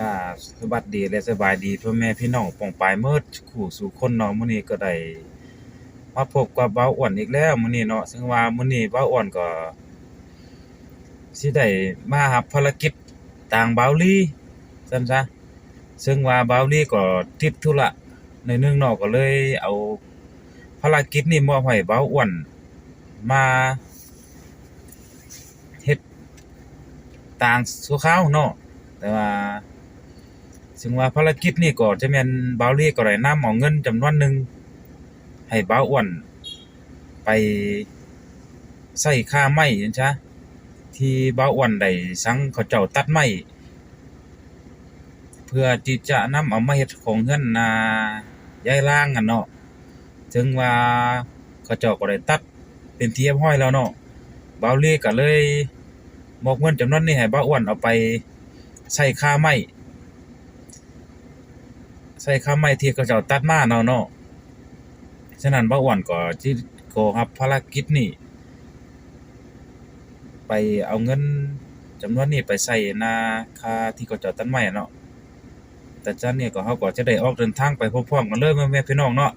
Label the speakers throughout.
Speaker 1: อ่าสวัสดีและสบายดีพ่อแม่พี่น้องปองปายเมิดคู่สู่คนเนาะมื้อนี้ก็ได้มาพบกับเบ้าอ้วนอีกแล้วมื้อนี้เนาะซึ่งว่ามื้อนี้เบ้าอ้วนก็สิได้มารับภารกิจต่างเบ้าลี่ซั่นซะซึ่งว่าเบ้าลี่ก็ติดธุระหน่อยหนึงเนาะก็เลยเอาภารกิจนี้มอบให้เบ้าอ้วนมาเฮ็ดต่างชั่วคราวเนาะแต่ว่า ซึ่งว่าภารกิจนี้ก็จะแม่นบ่าวลีก็ได้นำเอาเงินจำนวนหนึ่งให้บ่าวอ้วนไปใช้ค่าไม้จังซะที่บ่าวอ้วนได้สั่งเขาเจ้าตัดไม้เพื่อที่จะนำเอามาเฮ็ดของเฮือนนายายล่างอะเนาะถึงว่าเขาเจ้าก็ได้ตัดเป็นที่เรียบร้อยแล้วเนาะบ่าวลีก็เลยมอบเงินจำนวนนี้ให้บ่าวอ้วนเอาไปใช้ค่าไม้ ใส่ค่าไม้ที่เขาเจ้าตัดมาเนาะเนาะฉะนั้นบ่อ้วนก็สิขอรับภารกิจนี้ไปเอาเงินจำนวนนี้ไปใส่นาค่าที่เขาเจ้าตัดไม้เนาะแต่จากนี้ก็เฮาก็จะได้ออกเดินทางไปพร้อมๆกันเลยแม่พี่น้องเนาะ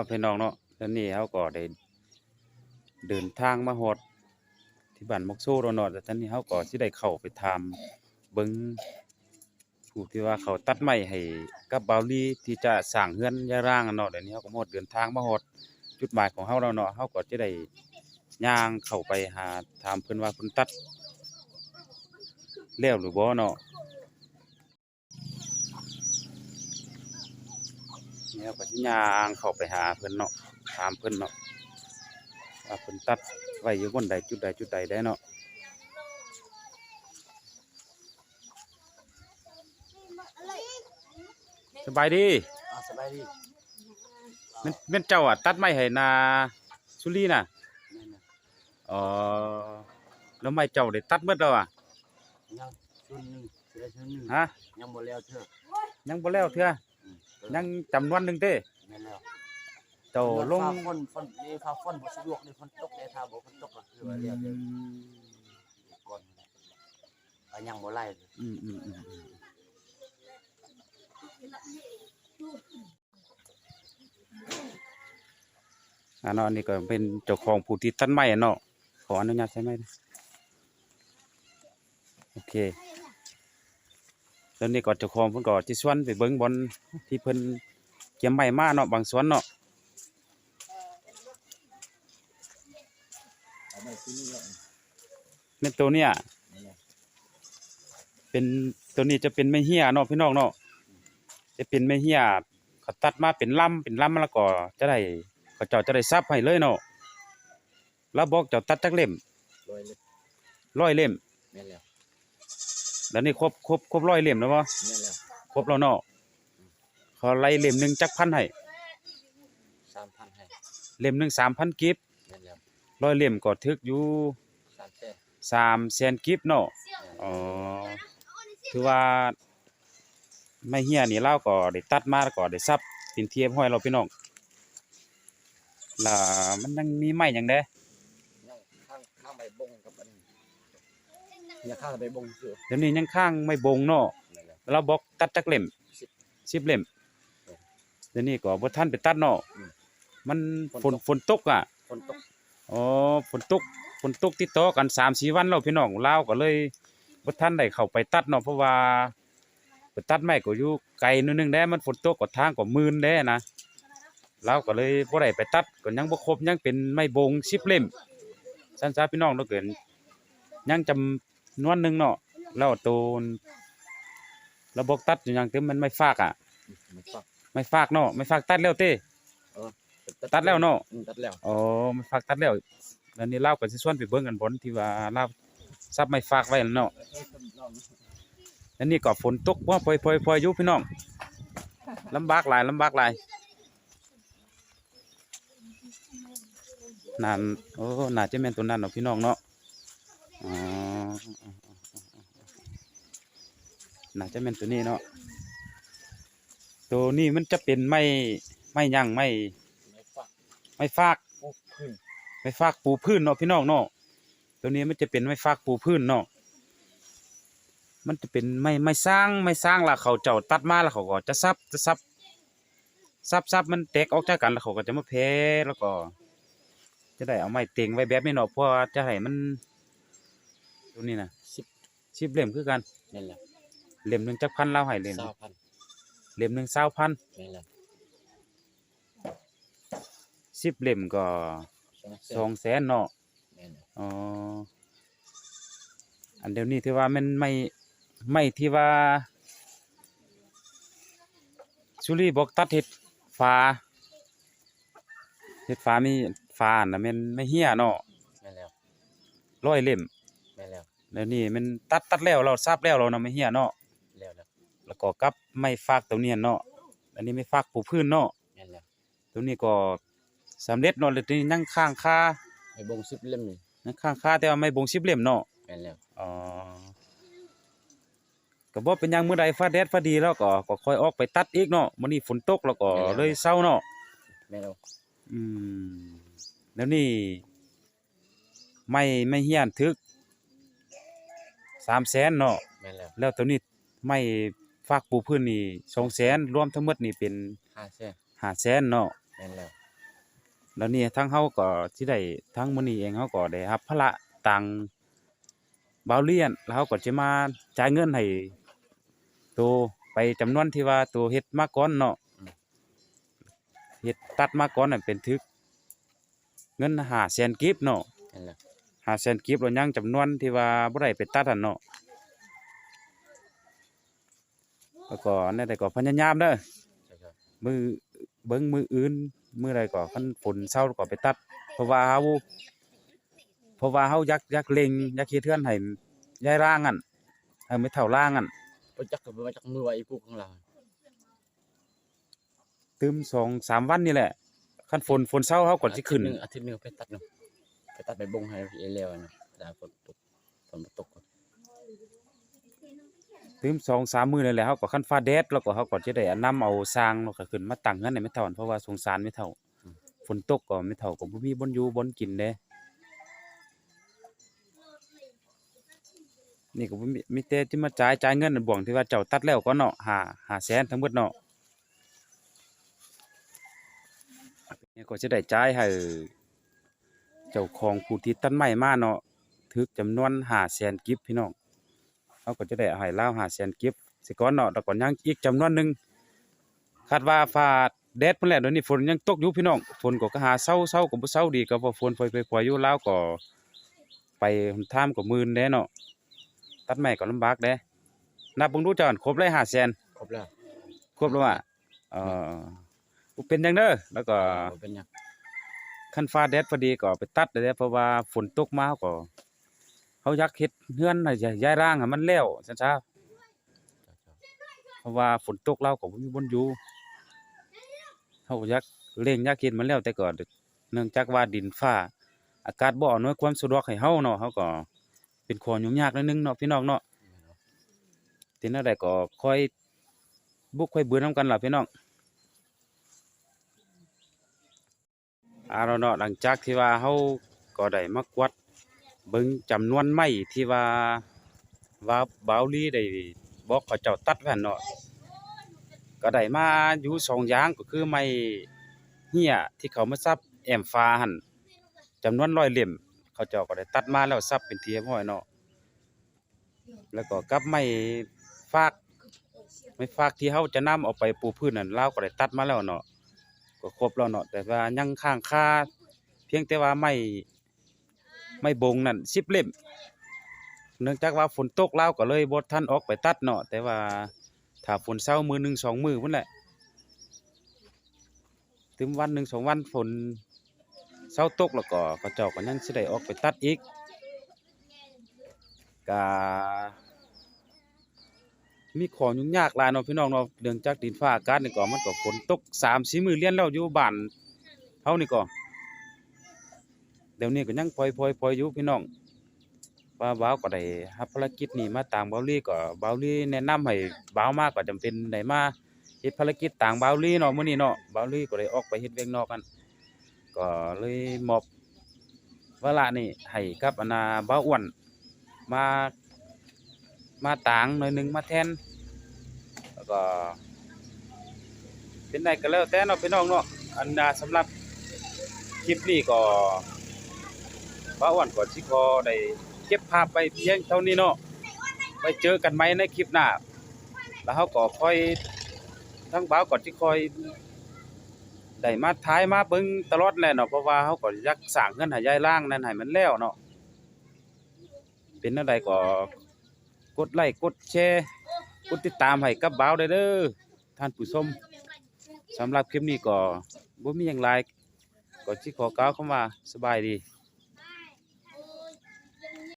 Speaker 1: นาะพี่น้องเนาะตอนนี้เขาก็ได้เดินทางมาฮอดที่บ้านมกโซแล้วเนาะแต่ตอนนี้เขาก็สิได้เข้าไปถามเบิ่งผู้ที่ว่าเขาตัดไม้ให้กับเบาลีที่จะสร้างเฮือนยาร่างเนาะเดี๋ยวนี้เขาก็มดเดินทางมาฮอดจุดหมายของเขาแล้วเนาะเขาก็จะได้ย่างเข้าไปหาถามเพิ่อนว่าเพิ่นตัดแล้วหรือบ่เนาะ นี่เราก็สิย่างเข้าไปหาเพิ่นเนาะถามเพิ่นเนาะว่าเพิ่นตัดไว้อยู่บนใดจุดใดจุดใดได้เนาะสบายดี
Speaker 2: อ่าสบายดี
Speaker 1: แม่นแม่นเจ้าอะตัดไม้ให้นาสุรีน่ะ
Speaker 2: แม่นน่ะ
Speaker 1: อ๋อแล้วไม้เจ้าได้ตัดหมดแล้วอะ
Speaker 2: ยังชุดหนึงเสือชุดหนึง
Speaker 1: ฮะ
Speaker 2: ยังบ่แล้วเถอะ
Speaker 1: ยังบ่แล้วเทื่อ
Speaker 2: อืม
Speaker 1: ยังจำนวนหนึงเด้
Speaker 2: แม่นแล้ว
Speaker 1: เจ้าลง
Speaker 2: ฟ้าฝนฝนนี่ฟ้าฝนบ่สะดวกนี่ฝนตกได้ถ้าบ่ฝนตกก็คือว่าเรียกเดี๋ยวก่อนก็ยังบ่ไล่เลย
Speaker 1: อืมอืมอืมอืมอ่าเนาะอันนี้ก็เป็นเจ้าของผู้ที่ตัดไม้อะเนาะขออนุญาตใช้ไม้นะโอเค แล้วนี่ก็เจ้าของเพิ่นก็สิชวนไปเบิ่งบอลที่เพิ่นเก็บไม้มาเนาะบางส่วนเนาะ
Speaker 2: เอาไปที่นี่แล้ว
Speaker 1: ในตัวเนี้ยเป็นตัวนี้จะเป็นไม้เหี้ยเนาะพี่น้องเนาะจะเป็นไม้เหี้ยเขาตัดมาเป็นลำเป็นลำแล้วก็จะได้เขาเจ้าจะได้ซับให้เลยเนาะแล้วบอกเจ้าตัดจักเล่ม
Speaker 2: ลอยเลย
Speaker 1: ร้อยเล่ม
Speaker 2: แม่นแล้ว
Speaker 1: แล้วนี่ครบครบครบร้อยเล่มแล้วบ่
Speaker 2: แม่นแล้ว
Speaker 1: ครบแล้วเนาะเขาไล่เล่มหนึงจักพันให้
Speaker 2: 3,000ให้
Speaker 1: เล่มหนึง3,000กิฟ
Speaker 2: แม่นแล้ว
Speaker 1: ร้อยเล่มก็ถึกอยู่
Speaker 2: 3แสน
Speaker 1: 3แสนกิฟเนาะอ๋อถือว่าไม่เฮียนี่เราก็ได้ตัดมาแล้วก็ได้ซับเป็นเทียมห้อยเราพี่น้องแล้วมันยังมีไม้หยังเด้
Speaker 2: ยังข้างข้างใบบงกับอันนี้ เนี่ยข้างใบบงคือ
Speaker 1: เดี๋ยวนี้ยังข้างไม่บงเนาะ
Speaker 2: แม่นแล้ว
Speaker 1: เราบอกตัดจักเล่ม
Speaker 2: สิบ
Speaker 1: สิบเล่ม
Speaker 2: เออ
Speaker 1: เดี๋ยวนี้ก็บ่ทันไปตัดเนาะ
Speaker 2: อืม
Speaker 1: มันฝ
Speaker 2: ฝ
Speaker 1: น
Speaker 2: นตก
Speaker 1: ฝนตกอะ
Speaker 2: ฝนตก
Speaker 1: อ๋อฝนตกฝนตกติดต่อกัน3-4วันแล้วพี่น้องลาวก็เลยบ่ทันได้เข้าไปตัดเนาะเพราะว่าไปตัดไม้ก็อยู่ไกลหนิดนึงแด้มันฝนตกก็ทางก็มืนแด้นะลาวก็เลยบ่ได้ไปตัดก็ยังบ่ครบยังเป็นไม้บง10เล่มซั่นซะพี่น้องเนาะเกินยังจำ นวนหนึงเนาะแล้วตัวระบบตัดอยู่หยังเต็มมันไม่ฟากอะ
Speaker 2: มันฟัก
Speaker 1: ไม่ฟากเนาะไม่ฟากตัดแล้วเต้ตัดแล้วเนาะ
Speaker 2: อืมตัดแล้ว
Speaker 1: อ๋อไม่ฟากตัดแล้วแล้วนี่ลาวก็สิชวนไปเบิ่งกันบนที่ว่าลาวซับไม่ฟากไว้นั่นเนาะแล้วนี่ก็ฝนตกว่าพลอยๆพลอยอยู่พี่น้องลำบากหลายลำบากหลายนั่นโอ้น่าจะแม่นตัวนั้นเนาะพี่น้องเนาะอ๋อ น่าจะแม่นตัวนี้เนาะตัวนี้มันจะเป็นไม้ไม้หยังไม้
Speaker 2: ไม่ฟา
Speaker 1: กไม้ฟากปูพื้นเนาะพี่น้องเนาะตัวนี้มันจะเป็นไม้ฟากปูพื้นเนาะมันจะเป็นไม่ไม่สร้างไม่สร้างล้วเขาเจ้าตัดมาแล้วเขาก็จะซับจะซับซับซับมันแตกออกจากกันแล้วเขาก็จะมาเพแล้วก็ จะได้เอาไม้เต็งไว้แบบนี้เนาะเพราะจะให้มัน ตัวนี้นะ
Speaker 2: สิบ
Speaker 1: สิบเล่มคือกัน
Speaker 2: แม่นแล้ว
Speaker 1: เล่มหนึ่งจักพันเราให้เล่ม
Speaker 2: สาวพัน
Speaker 1: เล่มหนึ่งเศร้าพัน
Speaker 2: แม่นแล้ว
Speaker 1: สิบเล่มก็
Speaker 2: สองแสน
Speaker 1: สองแสนเนาะ
Speaker 2: แม่นแล้ว
Speaker 1: อ๋ออันเดี๋ยวนี้ที่ว่ามันไม่ไม่ที่ว่าสุรีบอกตัดเห็ดฟ้าเห็ดฟ้ามีฟ้าน่ะแมันไม่เหี้ยเนาะ
Speaker 2: แม่นแล้ว
Speaker 1: ร้อยเล่ม
Speaker 2: แม่นแล้ว
Speaker 1: แล้วนี่มันตัดตัดแล้วเราทราบแล้วเราเนาะไม่เหี้ยเนาะ
Speaker 2: แล้วแล้ว
Speaker 1: แล้วก็กับไม่ฟากตัวเนี้ยเนาะอันนี้ไม่ฟากปูพื้นเนาะ
Speaker 2: แม่นแล้ว
Speaker 1: ตัวนี้ก็สำเร็จเนาะแล้วตัวนี้นั่งข้างคา
Speaker 2: ใบบงสิบเล่มนี่
Speaker 1: นั่งข้างคาแต่ว่าไม่บ่งสิบเล่มเนาะ
Speaker 2: แม่นแล้ว
Speaker 1: อ๋อก็บ่เป็นหยังมื้อใดฟ้าแดดฟ้าดีแล้วก็ก็ค่อยออกไปตัดอีกเนาะมื้อนี้ฝนตกแล้วก็เลยเศร้าเนาะ
Speaker 2: แม่นแล้ว
Speaker 1: อืมแล้วนี่ไม่ไม่เฮียนถึก 300,000เนาะ
Speaker 2: แม่นแล้ว
Speaker 1: แล้วตัวนี้ไม่ฝากปูพื้นนี่200,000รวมทั้งหมดนี่เป็น
Speaker 2: ห้าแสน
Speaker 1: 500,000เนาะ
Speaker 2: แม่นแล้ว
Speaker 1: แล้วนี่ทั้งเฮาก็สิได้ทั้งมื้อนี้เองเฮาก็ได้รับภาระตังบาวเลียนแล้วเฮาก็จะมาจ่ายเงินให้ตัวไปจำนวนที่ว่าตัวเฮ็ดมาก่อนเนาะเฮ็ดตัดมาก่อนน่ะเป็นถึก เงิน500,000กิบเนาะ
Speaker 2: แม่นแล้ว
Speaker 1: 500,000กิบแล้วยังจำนวนที่ว่าบ่ได้ไปตัดหั่นเนาะแล้วก็อันนั่นได้ก็พยายามเด้อ
Speaker 2: ใช่ครับ
Speaker 1: มือเบิ่งมืออื่นมือใดก็คันฝนเศร้าก็ไปตัด เพราะว่าเฮาเพราะว่าเฮาอยากอยากเล็งอยากเฮ็ดเทือนให้ยายร่างอันให้ไม่เท่าร่างอัน
Speaker 2: บ่จักก็บ่จักมือไว้อีกูของเรา
Speaker 1: ตึมสองสามวันนี่แหละคันฝนฝนเศร้าเฮาก็สิขึ้น
Speaker 2: อาทิตย์หนึงอาทิตย์หนึงไปตัดเนาะไป ตัดใบบงให้พี่แล้วนะแต่ฝนตกฝนบ่ตกก็
Speaker 1: ตึมสองสามมื้อนี่แหละเฮาก็คันฟ้าแดดแล้วก็เฮาก็จะได้อานํเอาสร้างแล้วก็ขึ้นมาตั้งเงินให้ไม่เท่าเพราะว่าสงสารไม่เท่า
Speaker 2: อืม
Speaker 1: นตกก็ไม่เท่าก็บ่มีบ่อนอยู่บนกินเด้นี่ก็บ่มีมีแต่ที่มาจ่ายจ่ายเงินบ่วงที่ว่าเจ้าตัดแล้วก็เนาะ5 500,000ทั้งหมดเนาะนี่ก็จะได้จ่ายให้ เจ้าของผู้ที่ตัดไม้มาเนาะถึกจำนวน500,000กิบพี่น้องเขาก็จะได้ให้ลาว500,000กิบสิก่อนเนาะแล้วก็ยังอีกจำนวนหนึงคาดว่าฟ้าแดดเพิ่นแหละเดี๋ยวนี้ฝนยังตกอยู่พี่น้องฝนก็ก็หาเซาเซาก็บ่เซาดีก็บ่ฝนปล่อยๆๆอยู่ลาวก็ไปหนทางก็หมื่นแด้เนาะตัดไม้ก็ลำบากแด้นับเบิ่งดูเจ้าอันครบเลย500,000
Speaker 2: ครบแล้ว
Speaker 1: ครบแล้วอะเอ่อบ่เป็นหยังเด้อแล้วก็
Speaker 2: บ่เป็นหยัง
Speaker 1: คันฟ้าแดดพอดีก็ไปตัดได้แล้วเพราะว่าฝนตกมาก็เฮาอยากเฮ็ดเฮือนให้ย้ายร่างให้มันแล้วซั่นซะเพราะว่าฝนตกเราก็บ่มีบ่อนอยู่เฮาอยากเร่งอยากเฮ็ดมันแล้วแต่ก็เนื่องจากว่าดินฟ้า อากาศบ่อำนวยความสะดวกให้เฮาเนาะเฮาก็เป็นข้อยุ่งยากนิดนึงเนาะพี่น้องเนาะทีนั้นได้ก็ค่อยบุกค่อยเบือนํกันล่ะพี่น้อง อาเนาเนาะหลังจากที่ว่าเฮาก็ได้มากวัดเบิ่งจำนวนไม้ที่ว่าว่าบาวลีได้บอกเขาเจ้าตัดไว้หั่นเนาะก็ได้มาอยู่สองอย่างก็คือไม้เหี้ยที่เขามาซับแอมฟ้าหั่นจำนวนร้อยเล่มเขาเจ้าก็ได้ตัดมาแล้วซับเป็นเรียบร้อยเนาะแล้วก็กับไม้ฟากไม้ฟากที่เฮาจะนำเอาไปปูพื้นนั่นเล่าก็ได้ตัดมาแล้วเนาะ ก็ครบแล้วเนาะแต่ว่ายังค้างคาเพียงแต่ว่าไม้ไม้บงนั่น10เล่ม เนื่องจากว่าฝนตกลาวก็เลยบ่ทันออกไปตัดเนาะแต่ว่าถ้าฝนเศร้ามือหนึ่งสองมือพุ่นแหละถึงวันหนึ่งสองวันฝนเศร้าตกแล้วก็กระจอกก็ยังสิได้ออกไปตัดอีกกา มีของยุ่งยากหลายเนาะพี่น้องเนาะเรื่องจากดินฟ้าอากาศนี่ก็มันก็ฝนตกสามสี่มือเลี้ยนแล้วอยู่บ้านเฮานี่ก็เดี๋ยวนี้ก็ยังพลอยพลอยพลอยอยู่พี่น้องว่าบ่าวก็ได้รับภารกิจนี้มาตามเบาลี่ก็เบาลี่แนะนำให้บ่าวมากก็จำเป็นได้มาเฮ็ดภารกิจต่างเบาลี่เนาะมื้อนี้เนาะเบาลี่ก็ได้ออกไปเฮ็ดเวียกนอกกันก็เลยมอบเวลานี่ให้กับอนาบ่าอ้วนมา มาต่างหน่อยหนึงมาแทน แล้วก็ เป็นไดก็แล้วแต่เนาะพี่น้องเนาะอันนาสำหรับคลิปนี้ก็บ่าวอ้วนก็สิขอได้เก็บภาพไปเพียงเท่านี้เนาะไปเจอกันไหมในคลิปหน้า แล้วเขาก็ค่อยทั้งบ่าวก่อนที่คอยได้มาท้ายมาเบิ่งตลอดแหละเนาะเพราะว่าเขาก็อยากสร้างเงินห้ยายล่างนั่นให้มันแล้วเนาะเป็นจั่งใดก็ กดไลค์กดแชร์กดติดตามให้กับบ่าวได้เด้อท่านผู้ชมสำหรับคลิปนี้ก็บ่มีอย่างไรก็สิขอกล่าวคำว่าสบายดี